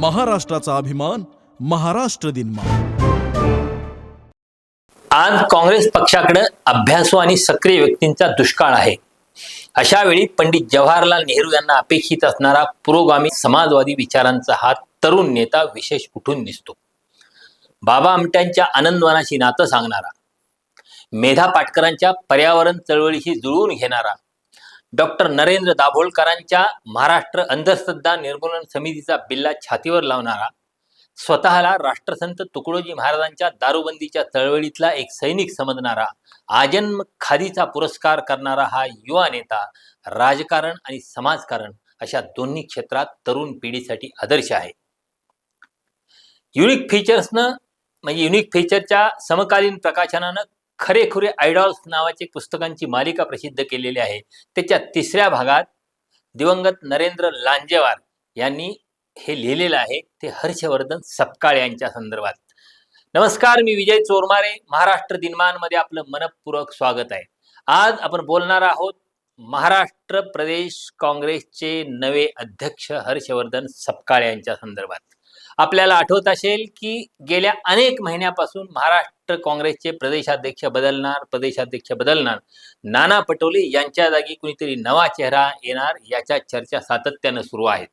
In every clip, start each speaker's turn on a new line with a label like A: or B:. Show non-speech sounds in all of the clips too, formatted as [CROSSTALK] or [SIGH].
A: महाराष्ट्राचा अभिमान महाराष्ट्र दिन
B: आज काँग्रेस पक्षाकडे अभ्यासू आणि सक्रिय व्यक्तींचा दुष्काळ आहे. अशा वेळी पंडित जवाहरलाल नेहरू यांना अपेक्षित असणारा पुरोगामी समाजवादी विचारांचा हा तरुण नेता विशेष उठून दिसतो. बाबा आमट्यांच्या आनंदवनाशी नातं सांगणारा मेधा पाटकरांच्या पर्यावरण चळवळीशी जुळवून घेणारा डॉक्टर नरेंद्र दाभोळकरांच्या महाराष्ट्र अंधश्रद्धा निर्मूलन समितीचा बिल्ला छातीवर लावणारा स्वतःला राष्ट्रसंत तुकडोजी महाराजांच्या दारूबंदीच्या चळवळीतला एक सैनिक समजणारा आजन्म खादीचा पुरस्कार करणारा हा युवा नेता राजकारण आणि समाजकारण अशा दोन्ही क्षेत्रात तरुण पिढीसाठी आदर्श आहे. युनिक फीचर्सनं म्हणजे युनिक फीचरच्या समकालीन प्रकाशनानं खरेखुरे आयडॉल्स नावाचे पुस्तकांची मालिका प्रसिद्ध केलेली आहे. त्याच्या तिसऱ्या भागात दिवंगत नरेंद्र लांजेवार यांनी हे लिहिलेलं आहे. ते हर्षवर्धन सपकाळ यांच्या संदर्भात. नमस्कार मी विजय चोरमारे. महाराष्ट्र दिनमानमध्ये आपलं मनपूर्वक स्वागत आहे. आज आपण बोलणार आहोत महाराष्ट्र प्रदेश काँग्रेसचे नवे अध्यक्ष हर्षवर्धन सपकाळ यांच्या संदर्भात. आपल्याला आठवत असेल की गेल्या अनेक महिन्यापासून महाराष्ट्र काँग्रेसचे प्रदेशाध्यक्ष बदलणार प्रदेशाध्यक्ष बदलणार. नाना पटोले यांच्या जागी कुणीतरी नवा चेहरा येणार याच्या चर्चा सातत्यानं सुरू आहेत.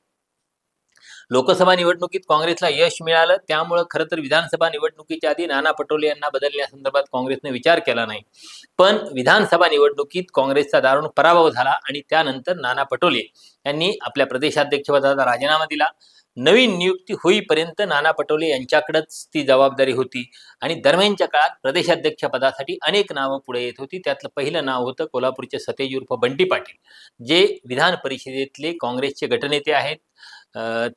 B: लोकसभा निवडणुकीत काँग्रेसला यश मिळालं त्यामुळं खरं तर विधानसभा निवडणुकीच्या आधी नाना पटोले यांना बदलण्यासंदर्भात काँग्रेसने विचार केला नाही. पण विधानसभा निवडणुकीत काँग्रेसचा दारुण पराभव झाला आणि त्यानंतर नाना पटोले यांनी आपल्या प्रदेशाध्यक्षपदाचा राजीनामा दिला. नवीन नियुक्ती होईपर्यंत नाना पटोले यांच्याकडेच ती जबाबदारी होती. आणि दरम्यानच्या काळात प्रदेशाध्यक्ष पदासाठी अनेक नावं पुढे येत होती. त्यातलं पहिलं नाव होतं कोल्हापूरचे सतेज उर्फ बंटी पाटील जे विधान परिषदेतले काँग्रेसचे गटनेते आहेत.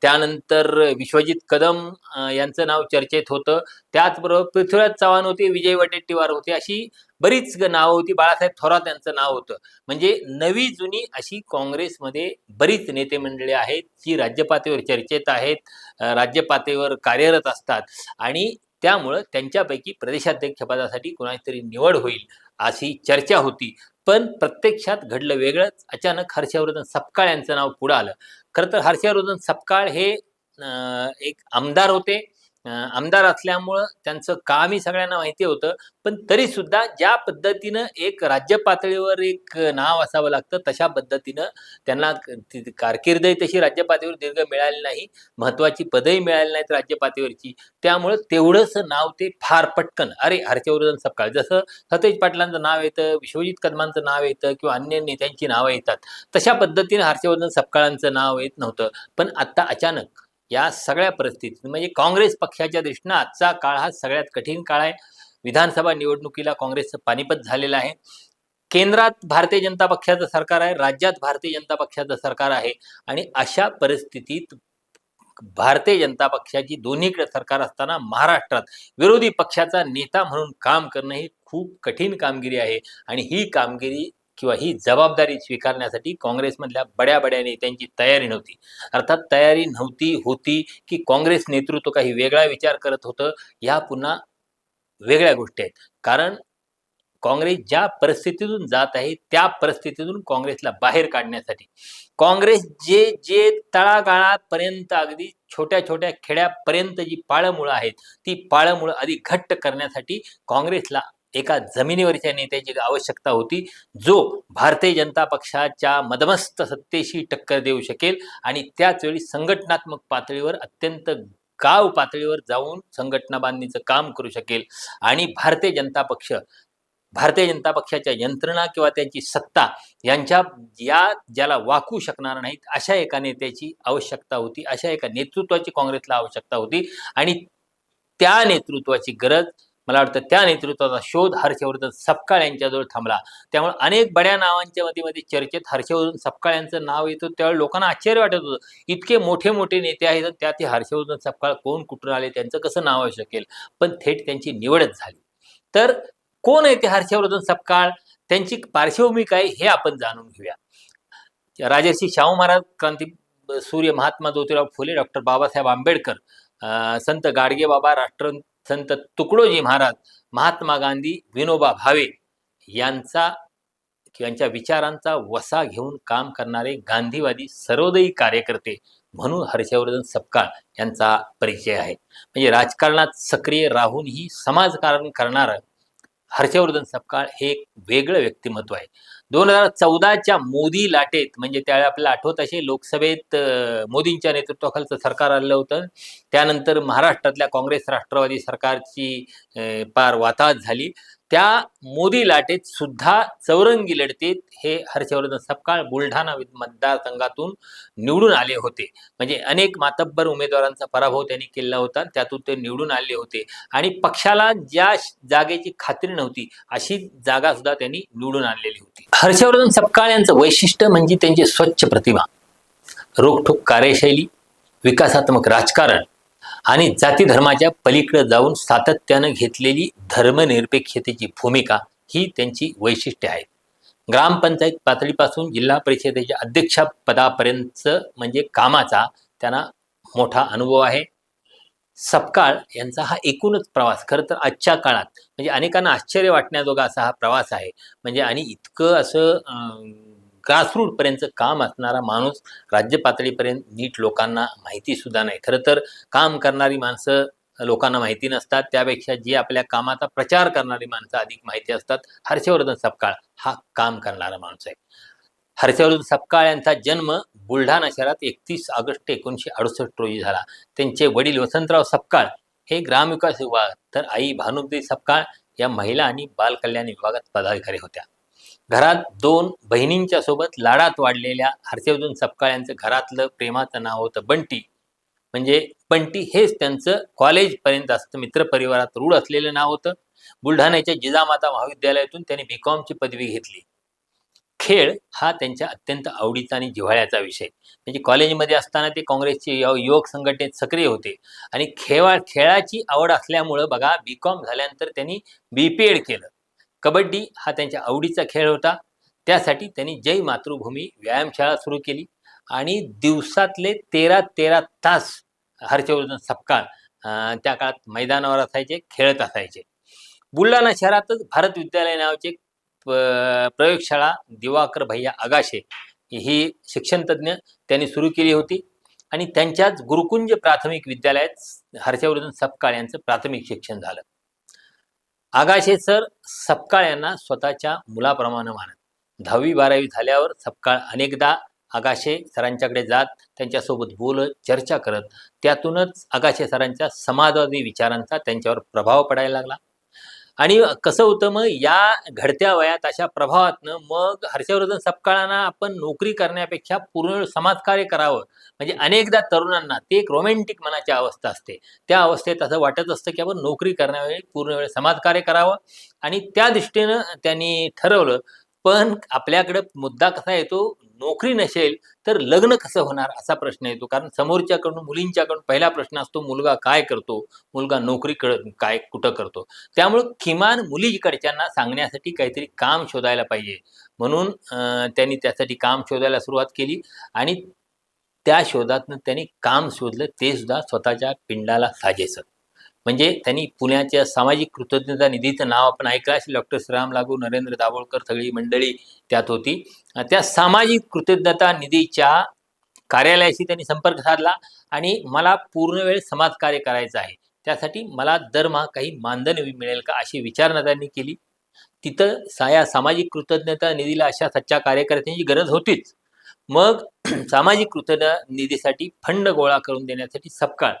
B: त्यानंतर विश्वजित कदम यांचं नाव चर्चेत होतं. त्याचबरोबर पृथ्वीराज चव्हाण होते विजय वडेट्टीवार होते. अशी बरीच ग- नावं होती. बाळासाहेब थोरात यांचं नाव होतं. म्हणजे नवी जुनी अशी काँग्रेसमध्ये बरीच नेते मंडळी आहेत जी राज्यपातळीवर चर्चेत आहेत अं, राज्यपातळीवर कार्यरत असतात. आणि त्यामुळं त्यांच्यापैकी प्रदेशाध्यक्षपदासाठी कुणाची तरी निवड होईल अशी चर्चा होती. पण प्रत्यक्षात घडलं वेगळंच. अचानक हर्षवर्धन सपकाळ यांचं नाव पुढं आलं. खरं तर हर्षवर्धन सपकाळ हे एक आमदार होते. आमदार असल्यामुळं त्यांचं कामही सगळ्यांना माहिती होतं. पण तरी सुद्धा ज्या पद्धतीनं एक राज्य पातळीवर एक नाव असावं लागतं तशा पद्धतीनं त्यांना कारकिर्दही तशी राज्य पातळीवर दीर्घ मिळाली नाही. महत्वाची पदही मिळाली नाहीत राज्य पातळीवरची. त्यामुळं तेवढंच नाव ते फार पटकन. अरे हर्षवर्धन सपकाळ. जसं सतेज पाटलांचं नाव येतं विश्वजित कदमांचं नाव येतं किंवा अन्य नेत्यांची नावं येतात तशा पद्धतीनं हर्षवर्धन सपकाळांचं नाव येत नव्हतं. पण आत्ता अचानक या सगळ्या परिस्थितीत म्हणजे काँग्रेस पक्षाच्या दृष्टीनं आजचा काळ हा सगळ्यात कठीण काळ आहे. विधानसभा निवडणुकीला काँग्रेसचं पानिपत झालेलं आहे. केंद्रात भारतीय जनता पक्षाचं सरकार आहे राज्यात भारतीय जनता पक्षाचं सरकार आहे आणि अशा परिस्थितीत भारतीय जनता पक्षाची दोन्हीकडे सरकार असताना महाराष्ट्रात विरोधी पक्षाचा नेता म्हणून काम करणं ही खूप कठीण कामगिरी आहे आणि ही कामगिरी किंवा ही जबाबदारी स्वीकारण्यासाठी काँग्रेसमधल्या बड्या बड्या नेत्यांची तयारी नव्हती. अर्थात तयारी नव्हती होती की काँग्रेस नेतृत्व काही वेगळा विचार करत होतं ह्या पुन्हा वेगळ्या गोष्टी आहेत. कारण काँग्रेस ज्या परिस्थितीतून जात आहे त्या परिस्थितीतून काँग्रेसला बाहेर काढण्यासाठी. काँग्रेस जे जे तळागाळापर्यंत अगदी छोट्या छोट्या खेड्यापर्यंत जी पाळमुळं आहेत ती पाळमुळं अधिक घट्ट करण्यासाठी काँग्रेसला एका जमिनीवरच्या नेत्याची आवश्यकता होती जो भारतीय जनता पक्षाच्या मदमस्त सत्तेशी टक्कर देऊ शकेल आणि त्याच वेळी संघटनात्मक पातळीवर अत्यंत गाव पातळीवर जाऊन संघटना बांधणीचं काम करू शकेल. आणि भारतीय जनता पक्ष भारतीय जनता पक्षाच्या यंत्रणा किंवा त्यांची सत्ता यांच्या या ज्याला वाकू शकणार नाहीत अशा एका नेत्याची आवश्यकता होती अशा एका नेतृत्वाची काँग्रेसला आवश्यकता होती. आणि त्या नेतृत्वाची गरज मला वाटतं त्या नेतृत्वाचा शोध हर्षवर्धन सपकाळ यांच्याजवळ थांबला. त्यामुळे अनेक बड्या नावांच्या मतीमध्ये चर्चेत हर्षवर्धन सपकाळ यांचं नाव येतं. त्यावेळी लोकांना आश्चर्य वाटत होतं. इतके मोठे मोठे नेते आहेत त्यात हर्षवर्धन सपकाळ कोण कुठून आले त्यांचं कसं नाव असू शकेल? पण थेट त्यांची निवडच झाली. तर कोण आहे ते हर्षवर्धन सपकाळ? त्यांची पार्श्वभूमी काय हे आपण जाणून घेऊया. राजर्षी शाहू महाराज क्रांती सूर्य महात्मा ज्योतिराव फुले डॉक्टर बाबासाहेब आंबेडकर संत गाडगे बाबा राष्ट्र संत तुकडोजी महाराज महात्मा गांधी विनोबा भावे यांचा यांच्या विचारांचा वसा घेऊन काम करणारे गांधीवादी सर्वोदयी कार्यकर्ते म्हणून हर्षवर्धन सपकाळ यांचा परिचय आहे. म्हणजे राजकारणात सक्रिय राहूनही समाजकारण करणारं हर्षवर्धन सपकाळ हे एक वेगळं व्यक्तिमत्व आहे. दोन हजार चौदाच्या मोदी लाटेत म्हणजे त्यावेळी आपल्याला आठवत असे लोकसभेत मोदींच्या नेतृत्वाखालचं सरकार आलं होतं. त्यानंतर महाराष्ट्रातल्या काँग्रेस राष्ट्रवादी सरकारची पार वाताहत झाली. त्या मोदी लाटेत सुद्धा चौरंगी लढतीत हे हर्षवर्धन सपकाळ बुलढाणा मतदारसंघातून निवडून आले होते. म्हणजे अनेक मातब्बर उमेदवारांचा पराभव त्यांनी केला होता. त्यातून ते निवडून आले होते. आणि पक्षाला ज्या जागेची खात्री नव्हती अशी जागा सुद्धा त्यांनी निवडून आणलेली होती. हर्षवर्धन सपकाळ यांचं वैशिष्ट्य म्हणजे त्यांची स्वच्छ प्रतिमा रोखठोक कार्यशैली विकासात्मक राजकारण आणि जाती धर्माच्या पलीकडे जाऊन सातत्यानं घेतलेली धर्मनिरपेक्षतेची भूमिका ही त्यांची वैशिष्ट्ये आहेत ग्रामपंचायत पातळीपासून जिल्हा परिषदेच्या अध्यक्षपदापर्यंत म्हणजे कामाचा त्यांना मोठा अनुभव आहे. सपकाळ यांचा हा एकूणच प्रवास. खरं तर आजच्या काळात म्हणजे अनेकांना आश्चर्य वाटण्याजोगा असा हा प्रवास आहे. म्हणजे आणि इतकं असं ग्रासरूटपर्यंत काम असणारा माणूस राज्य पातळीपर्यंत नीट लोकांना माहिती सुद्धा नाही. खरं तर काम करणारी माणसं लोकांना माहिती नसतात. त्यापेक्षा जी आपल्या कामाचा प्रचार करणारी माणसं अधिक माहिती असतात. हर्षवर्धन सपकाळ हा काम करणारा माणूस आहे. हर्षवर्धन सपकाळ यांचा जन्म बुलढाणा शहरात एकतीस ऑगस्ट एकोणीसशे अडुसष्ट रोजी झाला. त्यांचे वडील वसंतराव सपकाळ हे ग्रामविकास विभाग तर आई भानुदेवी सपकाळ या महिला आणि बालकल्याण विभागात पदाधिकारी होत्या. घरात दोन बहिणींच्या सोबत लाडात वाढलेल्या हर्षवर्धन सपकाळ यांचं घरातलं प्रेमाचं नाव होतं बंटी. म्हणजे बंटी हेच त्यांचं कॉलेजपर्यंत असतं मित्रपरिवारात रूढ असलेलं नाव होतं. बुलढाण्याच्या जिजामाता महाविद्यालयातून त्यांनी बी कॉमची पदवी घेतली. खेळ हा त्यांच्या अत्यंत आवडीचा आणि जिव्हाळ्याचा विषय. म्हणजे कॉलेजमध्ये असताना ते काँग्रेसचे युवक संघटनेत सक्रिय होते. आणि खेळा खेळाची आवड असल्यामुळं बघा बी कॉम झाल्यानंतर त्यांनी बी पी एड केलं. कबड्डी हा त्यांच्या आवडीचा खेळ होता. त्यासाठी त्यांनी जय मातृभूमी व्यायामशाळा सुरू केली आणि दिवसातले तेरा तेरा तास हर्षवर्धन सपकाळ त्या काळात मैदानावर असायचे खेळत असायचे. बुलढाणा शहरातच भारत विद्यालय नावाचे प- प्रयोगशाळा दिवाकर भैया आगाशे ही शिक्षणतज्ज्ञ त्यांनी सुरू केली होती आणि त्यांच्याच गुरुकुंज प्राथमिक विद्यालयात हर्षवर्धन सपकाळ यांचं प्राथमिक शिक्षण झालं. आगाशे सर सपकाळ यांना स्वतःच्या मुलाप्रमाणे मानत. दहावी बारावी झाल्यावर सपकाळ अनेकदा आगाशे सरांच्याकडे जात त्यांच्यासोबत बोलत चर्चा करत त्यातूनच आगाशे सरांच्या समाजवादी विचारांचा त्यांच्यावर प्रभाव पडायला लागला. आणि कसं होतं मग या घडत्या वयात अशा प्रभावातनं मग हर्षवर्धन सपकाळांना आपण नोकरी करण्यापेक्षा पूर्ण वेळ समाजकार्य करावं. म्हणजे अनेकदा तरुणांना ते एक रोमॅन्टिक मनाची अवस्था असते. त्या अवस्थेत असं वाटत असतं की आपण नोकरी करण्यावेळी पूर्ण वेळ समाजकार्य करावं आणि त्या दृष्टीनं त्यांनी ठरवलं. पण आपल्याकडं मुद्दा कसा येतो नोकरी नसेल तर लग्न कसं होणार असा प्रश्न येतो. कारण समोरच्याकडून मुलींच्याकडून पहिला प्रश्न असतो मुलगा काय करतो? मुलगा नोकरी काय कुठं करतो? त्यामुळं किमान मुलीकडच्यांना सांगण्यासाठी काहीतरी काम शोधायला पाहिजे. म्हणून त्यांनी त्यासाठी काम शोधायला सुरुवात केली आणि त्या शोधातनं त्यांनी काम शोधलं ते सुद्धा स्वतःच्या पिंडाला साजेसं. म्हणजे त्यांनी पुण्याच्या सामाजिक कृतज्ञता निधीचं नाव आपण ऐकलं असेल डॉक्टर श्रीराम लागू नरेंद्र दाभोळकर सगळी मंडळी त्यात होती. त्या सामाजिक कृतज्ञता निधीच्या कार्यालयाशी त्यांनी संपर्क साधला आणि मला पूर्ण वेळ समाजकार्य करायचं आहे. त्यासाठी मला दरमहा काही मानधन मिळेल का अशी विचारणा त्यांनी केली. तिथं साया सामाजिक कृतज्ञता निधीला अशा सच्च्या कार्यकर्त्यांची गरज होतीच. मग [CLEARS THROAT] सामाजिक कृतज्ञता निधीसाठी फंड गोळा करून देण्यासाठी सपकाळ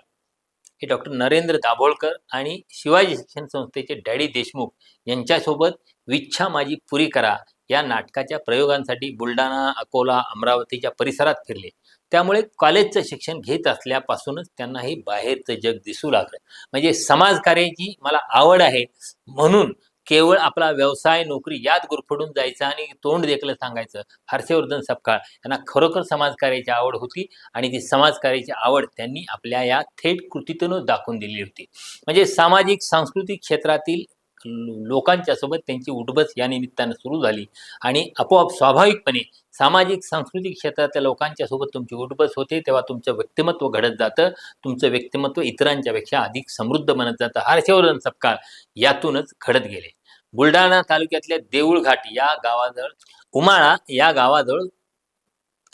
B: हे डॉक्टर नरेंद्र दाभोळकर आणि शिवाजी शिक्षण संस्थेचे डॅडी देशमुख यांच्यासोबत विच्छा माझी पुरी करा या नाटकाच्या प्रयोगांसाठी बुलढाणा अकोला अमरावतीच्या परिसरात फिरले. त्यामुळे कॉलेजचं शिक्षण घेत असल्यापासूनच त्यांना हे बाहेरचं जग दिसू लागलं. म्हणजे समाजकार्याची मला आवड आहे म्हणून केवळ आपला व्यवसाय नोकरी यात गुरफडून जायचं आणि तोंड देखलं सांगायचं. हर्षवर्धन सपकाळ यांना खरोखर समाजकार्याची आवड होती आणि ती समाजकार्याची आवड त्यांनी आपल्या या थेट कृतीतूनच दाखवून दिली होती. म्हणजे सामाजिक सांस्कृतिक क्षेत्रातील लोकांच्या सोबत त्यांची उठबस या निमित्तानं सुरू झाली आणि आपोआप स्वाभाविकपणे सामाजिक सांस्कृतिक क्षेत्रातल्या लोकांच्या सोबत तुमची उठबस होते तेव्हा तुमचं व्यक्तिमत्व घडत जातं तुमचं व्यक्तिमत्व इतरांच्यापेक्षा अधिक समृद्ध बनत जातं. हर्षवर्धन सपकाळ यातूनच घडत गेले. बुलढाणा तालुक्यातल्या देऊळघाट या गावाजवळ उमाळा या गावाजवळ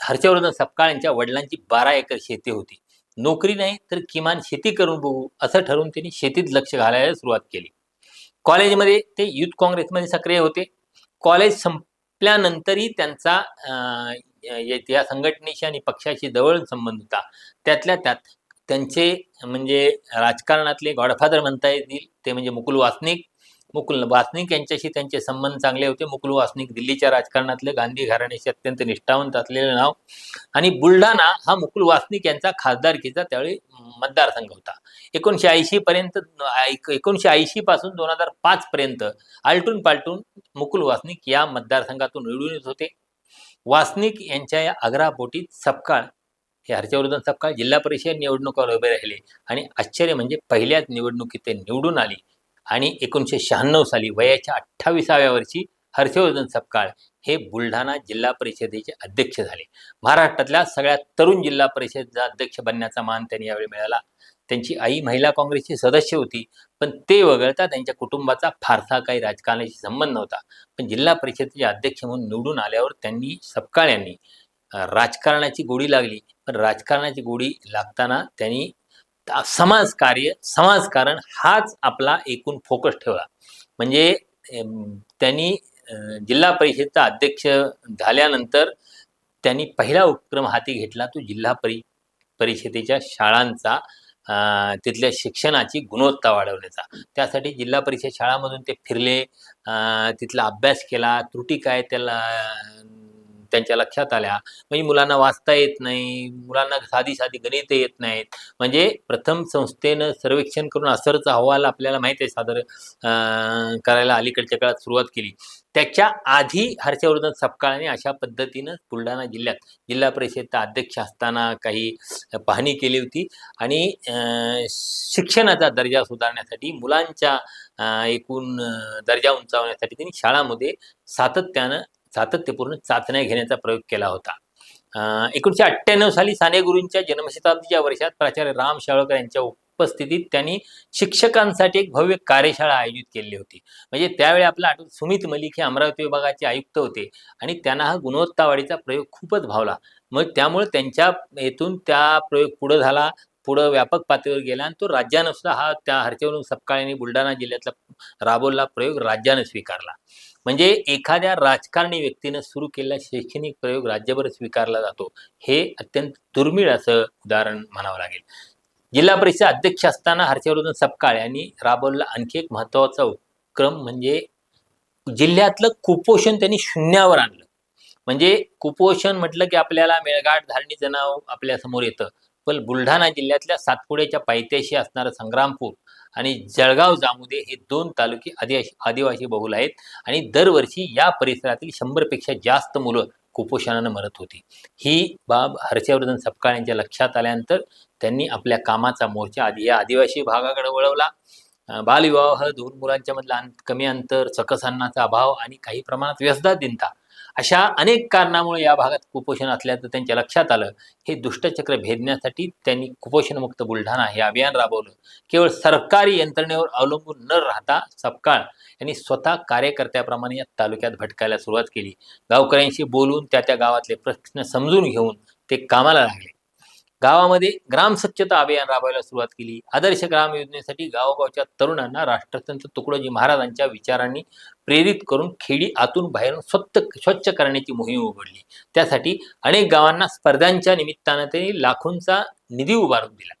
B: हर्षवर्धन सपकाळ यांच्या वडिलांची बारा एकर शेती होती. नोकरी नाही तर किमान शेती करून बघू असं ठरवून त्यांनी शेतीत लक्ष घालायला सुरुवात केली. कॉलेजमध्ये ते युथ काँग्रेसमध्ये सक्रिय होते. कॉलेज संपल्यानंतरही त्यांचा अं, या या संघटनेशी आणि पक्षाशी जवळ संबंध होता. त्यातल्या त्यात त्यांचे म्हणजे राजकारणातले गॉडफादर म्हणता येतील ते म्हणजे मुकुल वासनिक मुकुल वासनिक यांच्याशी त्यांचे संबंध चांगले होते. मुकुल वासनिक दिल्लीच्या राजकारणातले गांधी घराण्याशी अत्यंत निष्ठावंत असलेलं नाव. आणि बुलढाणा हा मुकुल वासनिक यांचा खासदारकीचा त्यावेळी मतदारसंघ होता. एकोणीशे ऐंशी पर्यंत एकोणीशे ऐंशी पासून दोन हजार पाच पर्यंत आलटून पालटून मुकुल वासनिक या मतदारसंघातून निवडून येत होते. वासनिक यांच्या या आग्रहापोटी सपकाळ हे हर्षवर्धन सपकाळ जिल्हा परिषद निवडणुकावर उभे राहिले. आणि आश्चर्य म्हणजे पहिल्याच निवडणुकीत ते निवडून आली. आणि एकोणीसशे शहाण्णव साली वयाच्या अठ्ठावीसाव्या वर्षी हर्षवर्धन सपकाळ हे बुलढाणा जिल्हा परिषदेचे अध्यक्ष झाले. महाराष्ट्रातल्या सगळ्यात तरुण जिल्हा परिषदेचा अध्यक्ष बनण्याचा मान त्यांनी यावेळी मिळाला. त्यांची आई महिला काँग्रेसची सदस्य होती पण ते वगळता त्यांच्या कुटुंबाचा फारसा काही राजकारणाशी संबंध नव्हता. पण जिल्हा परिषदेचे अध्यक्ष म्हणून निवडून आल्यावर त्यांनी सपकाळ यांनी राजकारणाची गोडी लागली. पण राजकारणाची गोडी लागताना त्यांनी समाजकार्य समाजकारण हाच आपला एकूण फोकस ठेवला. म्हणजे त्यांनी जिल्हा परिषदेचा अध्यक्ष झाल्यानंतर त्यांनी पहिला उपक्रम हाती घेतला तो जिल्हा परि परिषदेच्या शाळांचा तिथल्या शिक्षणाची गुणवत्ता वाढवण्याचा. त्यासाठी जिल्हा परिषद शाळामधून ते फिरले तिथला अभ्यास केला त्रुटी काय त्याला त्यांच्या लक्षात आल्या. म्हणजे मुलांना वाचता येत नाही मुलांना साधी साधी गणित येत नाहीत. म्हणजे प्रथम संस्थेनं सर्वेक्षण करून असरचा अहवाल आपल्याला माहिती आहे सादर करायला अलीकडच्या काळात सुरुवात केली. त्याच्या आधी हर्षवर्धन सपकाळाने अशा पद्धतीनं बुलढाणा जिल्ह्यात जिल्हा परिषदचा अध्यक्ष असताना काही पाहणी केली होती. आणि शिक्षणाचा दर्जा सुधारण्यासाठी मुलांच्या एकूण दर्जा उंचावण्यासाठी त्यांनी शाळामध्ये सातत्यानं सातत्यपूर्ण चाचण्या घेण्याचा प्रयोग केला होता. एकोणीसशे अठ्ठ्याण्णव साली साने गुरूंच्या जन्मशताब्दीच्या वर्षात प्राचार्य राम शाळकर यांच्या उपस्थितीत त्यांनी शिक्षकांसाठी एक भव्य कार्यशाळा आयोजित केली होती. म्हणजे त्यावेळी आपला आठवत सुमित मलिक हे अमरावती विभागाचे आयुक्त होते आणि त्यांना हा गुणवत्तावाढीचा प्रयोग खूपच भावला. मग त्यामुळे त्यांच्या येथून त्या प्रयोग पुढं झाला पुढं व्यापक पातळीवर गेला आणि तो राज्यानं सुद्धा हा त्या हर्षवर्धन सपकाळ बुलढाणा जिल्ह्यातला राबवला प्रयोग राज्यानं स्वीकारला. म्हणजे एखाद्या राजकारणी व्यक्तीनं सुरू केलेला शैक्षणिक प्रयोग राज्यभर स्वीकारला जातो. हे अत्यंत दुर्मिळ असं उदाहरण म्हणावं लागेल. जिल्हा परिषद अध्यक्ष असताना हर्षवर्धन सपकाळ यांनी राबवलेला आणखी एक महत्त्वाचा उपक्रम म्हणजे जिल्ह्यातलं कुपोषण त्यांनी शून्यावर आणलं. म्हणजे कुपोषण म्हटलं की आपल्याला मेळघाट धारणी जनाव आपल्यासमोर येतं. पण बुलढाणा जिल्ह्यातल्या सातपुड्याच्या पायथ्याशी असणारं संग्रामपूर आणि जळगाव जामुदे हे दोन तालुके आदिवासी आदिवासी बहुल आहेत. आणि दरवर्षी या परिसरातील शंभरपेक्षा जास्त मुलं कुपोषणानं मरत होती. ही बाब हर्षवर्धन सपकाळ यांच्या लक्षात आल्यानंतर त्यांनी आपल्या कामाचा मोर्चा आधी या आदिवासी भागाकडे वळवला. बालविवाह दोन मुलांच्या मधला अंत कमी अंतर सकस अन्नाचा अभाव आणि काही प्रमाणात व्यसनाधीनता अशा अनेक कारणामुळे या भागात कुपोषण असल्याचं त्यांच्या लक्षात आलं. हे दुष्टचक्र भेदण्यासाठी त्यांनी कुपोषणमुक्त बुलढाणा हे अभियान राबवलं. केवळ सरकारी यंत्रणेवर अवलंबून न राहता सपकाळ यांनी स्वतः कार्यकर्त्याप्रमाणे या तालुक्यात भटकायला सुरुवात केली. गावकऱ्यांशी बोलून त्या त्या गावातले प्रश्न समजून घेऊन ते कामाला लागले. गावामध्ये ग्राम स्वच्छता अभियान राबवायला सुरुवात केली. आदर्श ग्राम योजनेसाठी गावोगावच्या तरुणांना राष्ट्रसंत तुकडोजी महाराजांच्या विचारांनी प्रेरित करून खेडी आतून बाहेरून स्वच्छ स्वच्छ करण्याची मोहीम उघडली. त्यासाठी अनेक गावांना स्पर्धांच्या निमित्तानं त्यांनी लाखोंचा निधी उभारून दिला.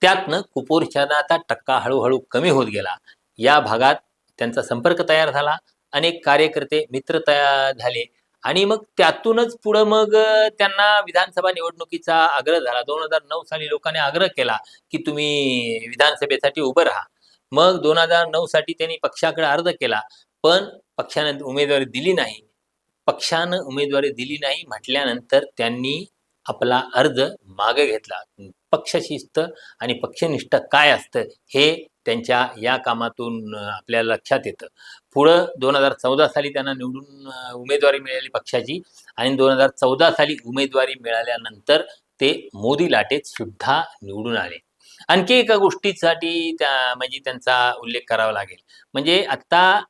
B: त्यातनं कुपोषणाचा टक्का हळूहळू कमी होत गेला. या भागात त्यांचा संपर्क तयार झाला. अनेक कार्यकर्ते मित्र तयार झाले. आणि मग त्यातूनच पुढं मग त्यांना विधानसभा निवडणुकीचा आग्रह झाला. दोन हजार नऊ साली लोकांनी आग्रह केला की तुम्ही विधानसभेसाठी उभं राहा. मग दोन हजार नऊ साठी त्यांनी पक्षाकडे अर्ज केला. पण पक्षाने उमेदवारी दिली नाही. पक्षानं उमेदवारी दिली नाही म्हटल्यानंतर त्यांनी आपला अर्ज मागे घेतला. पक्षशिस्त आणि पक्षनिष्ठ काय असतं हे त्यांच्या या कामातून आपल्या आपल्याला लक्षात येतं. पुढं दोन हजार चौदा साली त्यांना निवडून उमेदवारी मिळाली पक्षाची आणि दोन हजार चौदा साली उमेदवारी मिळाल्यानंतर ते मोदी लाटेत सुद्धा निवडून आले. आणखी एका गोष्टीसाठी त्या म्हणजे त्यांचा उल्लेख करावा लागेल. म्हणजे आत्ता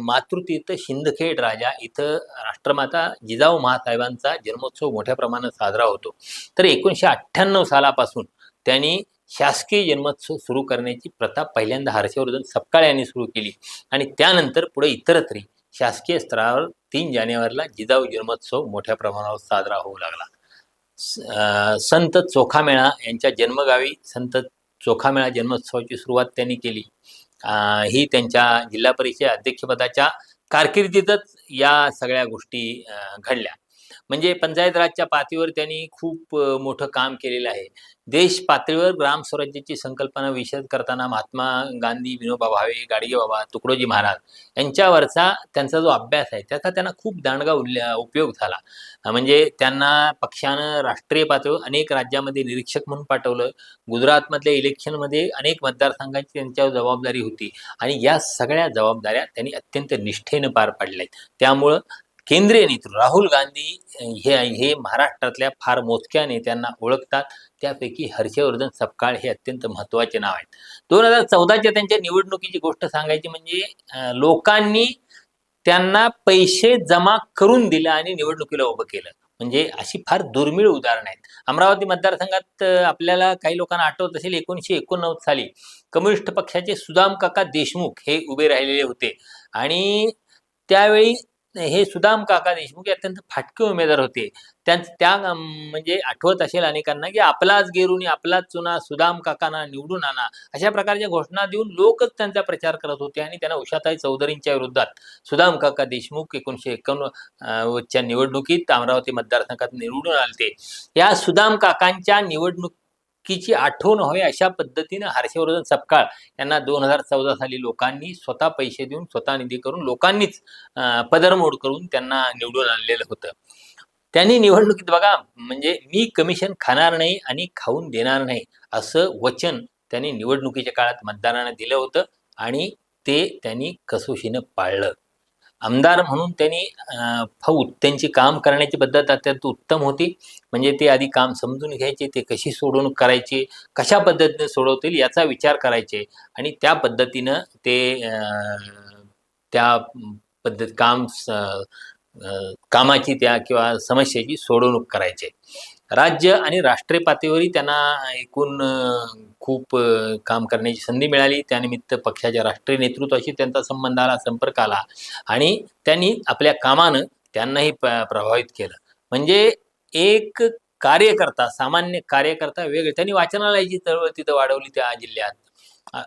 B: मातृतीर्थ शिंदखेड राजा इथं राष्ट्रमाता जिजाऊ महासाहेबांचा जन्मोत्सव मोठ्या प्रमाणात साजरा होतो. तर एकोणीसशे अठ्ठ्याण्णव सालापासून त्यांनी शासकीय जन्मोत्सव सुरू करण्याची प्रथा पहिल्यांदा हर्षवर्धन सपकाळ यांनी सुरू केली. आणि त्यानंतर पुढे इतरत्री शासकीय स्तरावर तीन जानेवारीला जिजाऊ जन्मोत्सव मोठ्या प्रमाणावर साजरा होऊ लागला. स- संत चोखामेळा यांच्या जन्मगावी संत चोखामेळा जन्मोत्सवाची सुरुवात त्यांनी केली. ही त्यांच्या जिल्हा परिषद अध्यक्षपदाच्या कारकिर्दीतच या सगळ्या गोष्टी घडल्या. म्हणजे पंचायत राजच्या पातळीवर त्यांनी खूप मोठं काम केलेलं आहे. देश पातळीवर ग्राम स्वराज्याची संकल्पना विशद करताना महात्मा गांधी विनोबा भावे गाडगे बाबा तुकडोजी महाराज यांच्यावरचा त्यांचा जो अभ्यास आहे त्याचा त्यांना खूप दांडगा उल्ल्या उपयोग झाला. म्हणजे त्यांना पक्षानं राष्ट्रीय पातळीवर अनेक राज्यामध्ये निरीक्षक म्हणून पाठवलं. गुजरातमधल्या इलेक्शनमध्ये अनेक मतदारसंघांची त्यांच्यावर जबाबदारी होती. आणि या सगळ्या जबाबदाऱ्या त्यांनी अत्यंत निष्ठेनं पार पाडल्या आहेत त्यामुळं केंद्रीय नेतृत्व. राहुल गांधी हे हे महाराष्ट्रातल्या फार मोजक्या नेत्यांना ओळखतात. त्यापैकी हर्षवर्धन सपकाळ हे अत्यंत महत्त्वाचे नाव आहेत. दोन हजार चौदाच्या त्यांच्या निवडणुकीची गोष्ट सांगायची म्हणजे लोकांनी त्यांना पैसे जमा करून दिले आणि निवडणुकीला उभं केलं. म्हणजे अशी फार दुर्मिळ उदाहरणं आहेत. अमरावती मतदारसंघात आपल्याला काही लोकांना आठवत असेल एकोणीसशे एकोणनव्वद साली कम्युनिस्ट पक्षाचे सुदाम काका देशमुख हे उभे राहिलेले होते. आणि त्यावेळी हे सुदाम काका देशमुख हे अत्यंत फाटके उमेदवार होते. त्या म्हणजे आठवत असेल अनेकांना की आपलाच गेरुनी आपलाच चुना सुदाम काकांना निवडून आणा अशा प्रकारच्या घोषणा देऊन लोकच त्यांचा प्रचार करत होते आणि त्यांना उषाताई चौधरींच्या विरोधात. सुदाम काका देशमुख एकोणीसशे एकोणनव्वद च्या निवडणुकीत अमरावती मतदारसंघात निवडून आले ते या सुदाम काकांच्या निवडणूक चुकीची आठवण व्हावी अशा पद्धतीनं हर्षवर्धन सपकाळ यांना दोन हजार चौदा साली लोकांनी स्वतः पैसे देऊन स्वतः निधी करून लोकांनीच पदरमोड करून त्यांना निवडून आणलेलं होतं. त्यांनी निवडणुकीत बघा म्हणजे मी कमिशन खाणार नाही आणि खाऊन देणार नाही असं वचन त्यांनी निवडणुकीच्या काळात मतदारांना दिलं होतं आणि ते त्यांनी कसोशीनं पाळलं. आमदार म्हणून त्यांनी फौत त्यांची काम करण्याची पद्धत अत्यंत उत्तम होती. म्हणजे ते आधी काम समजून घ्यायचे ते कशी सोडवणूक करायची कशा पद्धतीने सोडवतील याचा विचार करायचे. आणि त्या पद्धतीनं ते त्या पद्धत काम स- कामाची त्या किंवा समस्येची सोडवणूक करायचे. राज्य आणि राष्ट्रीय पातळीवरही त्यांना एकूण खूप काम करण्याची संधी मिळाली. त्यानिमित्त पक्षाच्या राष्ट्रीय नेतृत्वाशी त्यांचा संबंध आला संपर्क आला आणि त्यांनी आपल्या कामानं त्यांनाही प्रभावित केलं. म्हणजे एक कार्यकर्ता सामान्य कार्यकर्ता वेगळे. त्यांनी वाचनालयाची चळवळ तिथं वाढवली त्या जिल्ह्यात.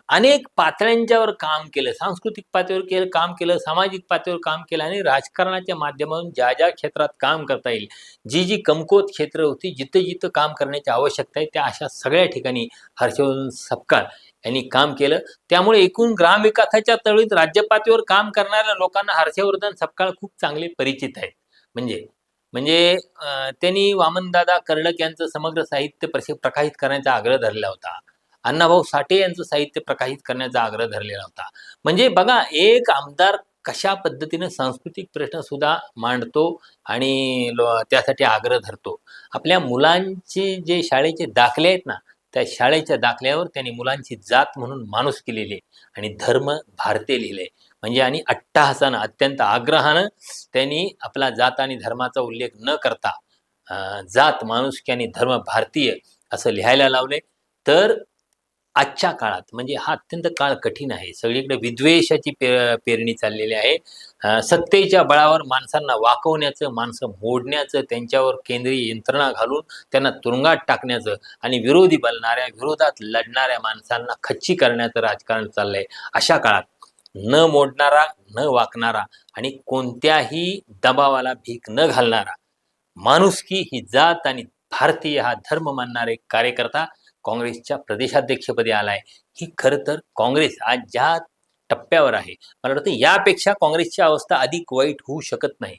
B: अनेक पातळ्यांच्यावर काम केलं सांस्कृतिक पातळीवर केलं काम केलं सामाजिक पातळीवर काम केलं आणि राजकारणाच्या माध्यमातून ज्या ज्या क्षेत्रात काम करता येईल जी जी कमकुवत क्षेत्र होती जिथं जिथं काम करण्याची आवश्यकता आहे त्या अशा सगळ्या ठिकाणी हर्षवर्धन सपकाळ यांनी काम केलं. त्यामुळे एकूण ग्रामविकासाच्या तळीत राज्य पातळीवर काम करणाऱ्या लोकांना हर्षवर्धन सपकाळ खूप चांगले परिचित आहेत. म्हणजे म्हणजे त्यांनी वामनदादा कर्डक यांचं समग्र साहित्य प्रशि प्रकाशित करण्याचा आग्रह धरला होता. अण्णाभाऊ साठे यांचं साहित्य प्रकाशित करण्याचा आग्रह धरलेला होता. म्हणजे बघा एक आमदार कशा पद्धतीने सांस्कृतिक प्रश्न सुद्धा मांडतो आणि त्यासाठी आग्रह धरतो. आपल्या मुलांचे जे शाळेचे दाखले आहेत ना त्या शाळेच्या दाखल्यावर त्यांनी मुलांची जात म्हणून माणूस केलेली आणि धर्म भारतीय लिहिले. म्हणजे आणि अट्टहासानं अत्यंत आग्रहानं त्यांनी आपला जात आणि धर्माचा उल्लेख न करता जात माणुसकी आणि धर्म भारतीय असं लिहायला लावले. तर आजच्या काळात म्हणजे हा अत्यंत काळ कठीण आहे. सगळीकडे विद्वेषाची पे पेरणी चाललेली आहे. सत्तेच्या बळावर माणसांना वाकवण्याचं माणसं मोडण्याचं त्यांच्यावर केंद्रीय यंत्रणा घालून त्यांना तुरुंगात टाकण्याचं आणि विरोधी बनणाऱ्या विरोधात लढणाऱ्या माणसांना खच्ची करण्याचं राजकारण चाललंय. अशा काळात न मोडणारा न वाकणारा आणि कोणत्याही दबावाला भीक न घालणारा माणुसकी ही जात आणि भारतीय हा धर्म मानणारे कार्यकर्ता काँग्रेसच्या प्रदेशाध्यक्षपदी आलाय. ही खरं तर काँग्रेस आज ज्या टप्प्यावर आहे मला वाटतं यापेक्षा काँग्रेसची अवस्था अधिक वाईट होऊ शकत नाही.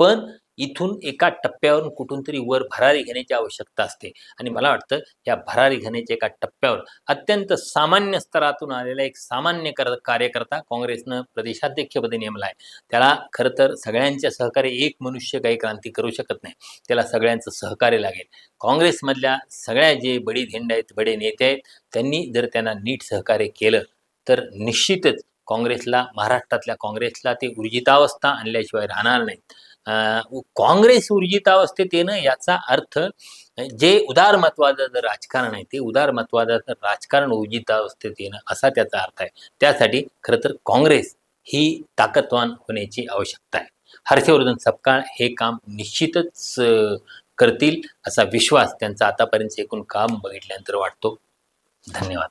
B: पण इथून एका टप्प्यावरून कुठून तरी वर भरारी घेण्याची आवश्यकता असते. आणि मला वाटतं या भरारी घेण्याच्या एका टप्प्यावर अत्यंत सामान्य स्तरातून आलेला एक सामान्य कर कार्यकर्ता काँग्रेसनं प्रदेशाध्यक्षपदी नेमला आहे. त्याला खरं तर सगळ्यांच्या सहकार्य एक मनुष्य काही क्रांती करू शकत नाही. त्याला सगळ्यांचं सहकार्य लागेल. काँग्रेसमधल्या सगळ्या जे बडी धेंड आहेत बडे नेते आहेत त्यांनी जर त्यांना नीट सहकार्य केलं तर निश्चितच काँग्रेसला महाराष्ट्रातल्या काँग्रेसला ते ऊर्जितावस्था आणल्याशिवाय राहणार नाहीत. काँग्रेस ऊर्जितावस्थेत येणं याचा अर्थ जे उदारमतवादाचं राजकारण आहे ते उदारमतवादाचं राजकारण ऊर्जितावस्थेत येणं असा त्याचा अर्थ आहे. त्यासाठी खरं तर काँग्रेस ही ताकदवान होण्याची आवश्यकता आहे. हर्षवर्धन सपकाळ हे काम निश्चितच करतील असा विश्वास त्यांचा आतापर्यंत एकूण काम बघितल्यानंतर वाटतो. धन्यवाद.